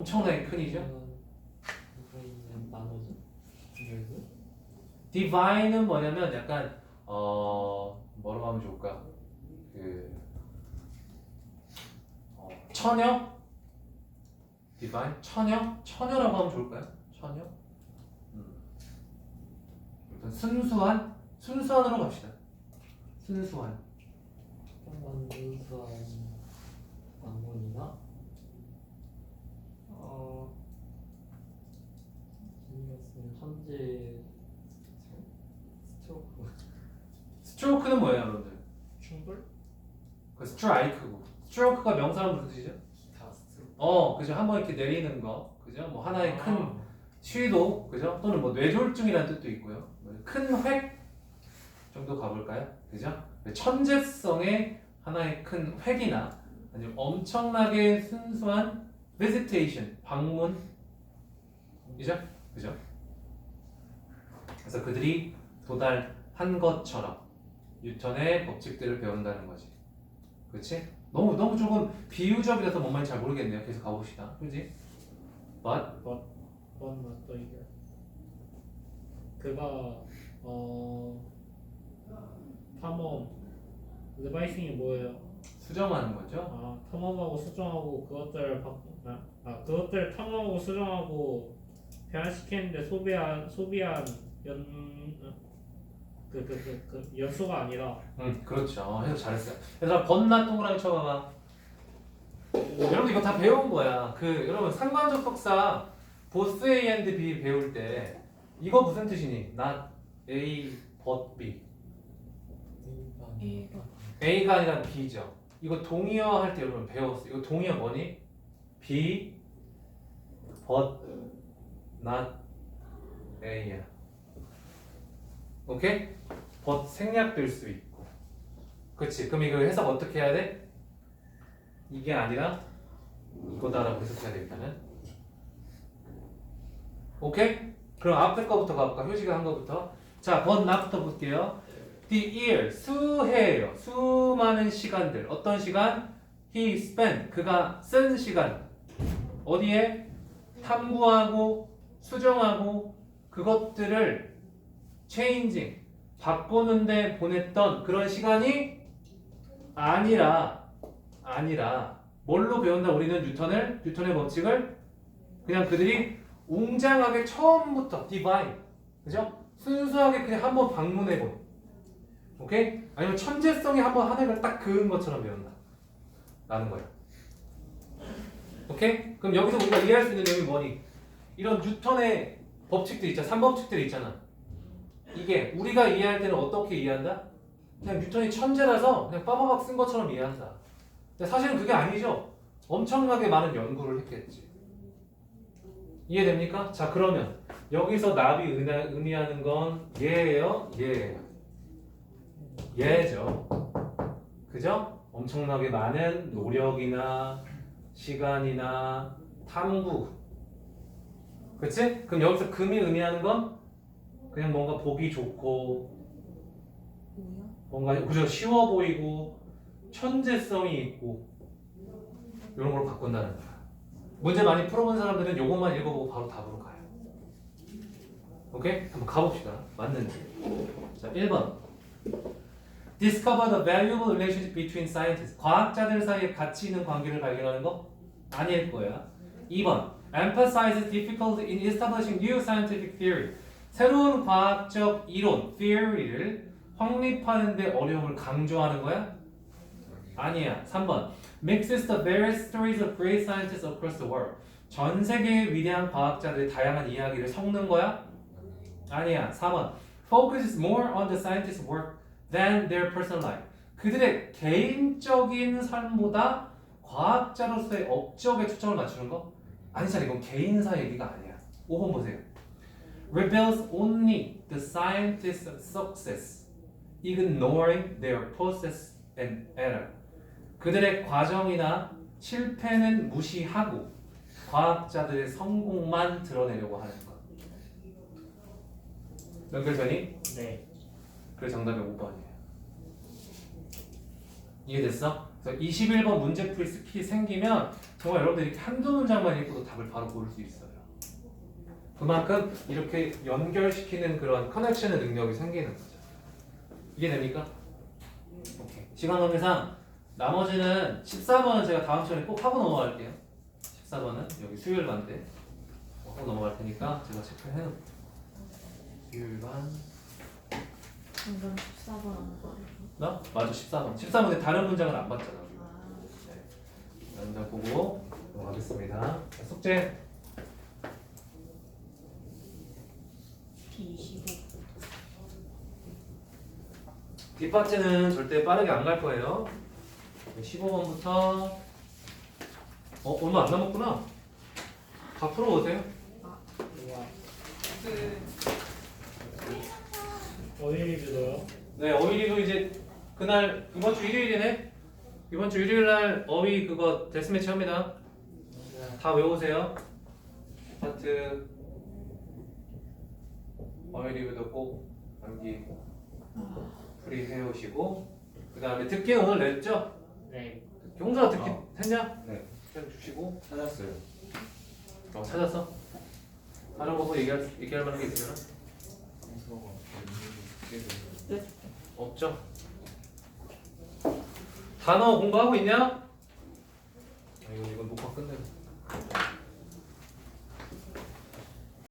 엄청나게 큰 이죠. 나누기 열기 divine은 뭐냐면 약간 어 뭐라고 하면 좋을까? 그 어, 처녀? divine? 처녀? 처녀라고 하면 좋을까요? 처녀? 음. 일단 순수한? 순수한으로 갑시다. 순수한. 순수한 방문이나 어 지니어스는 현재 스트로크 스트로크는 뭐예요, 여러분들? 충돌 그 스트라이크고. 스트로크가 명사로 무슨 뜻이죠? 기타 스트로크 어, 그죠. 한번 이렇게 내리는 거, 그죠. 뭐 하나의 큰 시도, 그죠? 또는 뭐 뇌졸중이라는 뜻도 있고요. 뭐큰 획 정도 가볼까요? 그죠? 천재성의 하나의 큰 획이나 아니면 엄청나게 순수한 visitation, 방문, 이죠? 그죠? 그래서 그들이 도달한 것처럼 뉴턴의 법칙들을 배운다는 거지. 그렇지? 너무 너무 조금 비유적이라서 뭔 말인지 잘 모르겠네요. 계속 가봅시다. 그지? But 뭔 맞다 이게 그가 어 탐험 리바이싱이 뭐예요? 수정하는 거죠. 아 탐험하고 수정하고 그것들 바, 아, 아 그것들 탐험하고 수정하고 변화시키는데 소비한 소비한 연그그 그, 그, 그 연수가 아니라 응, 그렇죠. 해석 잘했어요. 얘들아, 번나 동그라미 쳐봐봐. 여러분 이거 다 배운 거야. 그 여러분 상관적 석사 보스 A and B 배울 때 이거 무슨 뜻이니? not A but B. A가 아니라 B죠. 이거 동의어 할 때 여러분 배웠어. 이거 동의어 뭐니? B but not A야. 오케이? but 생략될 수 있고. 그렇지. 그럼 이거 해석 어떻게 해야 돼? 이게 아니라 이거다라고 해석해야 돼 일단은. 오케이? 그럼 앞에 거부터 가볼까? 효지가 한 거부터. 자, but not부터 볼게요. The year 수해예요. 수많은 시간들. 어떤 시간? He spent 그가 쓴 시간. 어디에? 탐구하고 수정하고 그것들을 changing 바꾸는데 보냈던 그런 시간이 아니라 아니라 뭘로 배운다 우리는 뉴턴을 뉴턴의 법칙을 그냥 그들이 웅장하게 처음부터 divine 그죠? 순수하게 그냥 한번 방문해 본 오케이? 아니면 천재성이 한번 하늘을 딱 그은 것처럼 배운다. 라는 거야. 오케이? 그럼 여기서 우리가 이해할 수 있는 내용이 뭐니? 이런 뉴턴의 법칙들 있잖아. 3법칙들 있잖아. 이게 우리가 이해할 때는 어떻게 이해한다? 그냥 뉴턴이 천재라서 그냥 빠바박 쓴 것처럼 이해한다. 근데 사실은 그게 아니죠. 엄청나게 많은 연구를 했겠지. 이해됩니까? 자 그러면 여기서 의나- 의미하는 건 얘예요, 얘예요. 얘죠. 그죠? 엄청나게 많은 노력이나 시간이나 탐구. 그치? 그럼 여기서 금이 의미하는 건 그냥 뭔가 보기 좋고? 뭔가 그저 쉬워 보이고 천재성이 있고 이런 걸로 바꾼다는 거야. 문제 많이 풀어본 사람들은 이것만 읽어보고 바로 답으로 가요. 오케이? 한번 가봅시다. 맞는지. 자, 1번. Discover the valuable relationship between scientists. 과학자들 사이에 가치 있는 관계를 발견하는 거 아닐 거야. 2번. Emphasizes difficulty in establishing new scientific theory. 새로운 과학적 이론, theory를 확립하는데 어려움을 강조하는 거야? 아니야. 3번. Mixes the various stories of great scientists across the world. 전 세계의 위대한 과학자들의 다양한 이야기를 섞는 거야? 아니야. 4번. Focuses more on the scientists' work than their personal life. 그들의 개인적인 삶보다 과학자로서의 업적에 초점을 맞추는 거? 아니잖아. 이건 개인사 얘기가 아니야. 5번 보세요. Reveals only the scientist's success, ignoring their process and error. 그들의 과정이나 실패는 무시하고 과학자들의 성공만 드러내려고 하는 것. 연결되니? 네 그래 정답이 5번이에요. 이해됐어? 그래서 21번 문제풀이 스킬이 생기면 정말 여러분들이 한두 문장만 읽고도 답을 바로 고를 수 있어요. 그만큼 이렇게 연결시키는 그런 커넥션의 능력이 생기는 거죠. 이게 됩니까? 오케이. 시간 관계상 나머지는 14번은 제가 다음 시간에 꼭 하고 넘어갈게요. 14번은 여기 수요일 반대 하고 넘어갈 테니까 제가 체크해 놓을게요. 수요일 반 방금 14번 하는 거? 나? 맞아 14번 14번에 다른 문장을 안 봤잖아. 아, 네. 다른 문장 보고 넘어가겠습니다 자, 숙제 B25 뒷파트는 절대 빠르게 안 갈 거예요 15번부터 어 얼마 안 남았구나 다 풀어보세요 우와 어디 리뷰도요? 네 어휘리도 이제 그날 이번 주 일요일이네 이번 주 일요일 날 어휘 그거 데스매치 합니다 다 외우세요. 파트 어휘 리뷰도 꼭 암기 풀이 해오시고 그 다음에 듣기 오늘 냈죠? 네 홍준아 듣기 어. 했냐? 네. 좀 주시고 찾았어요. 어 찾았어? 다른 거뭐 얘기할 얘기할 만한 게 있으면 없죠? 단어 공부하고 있냐?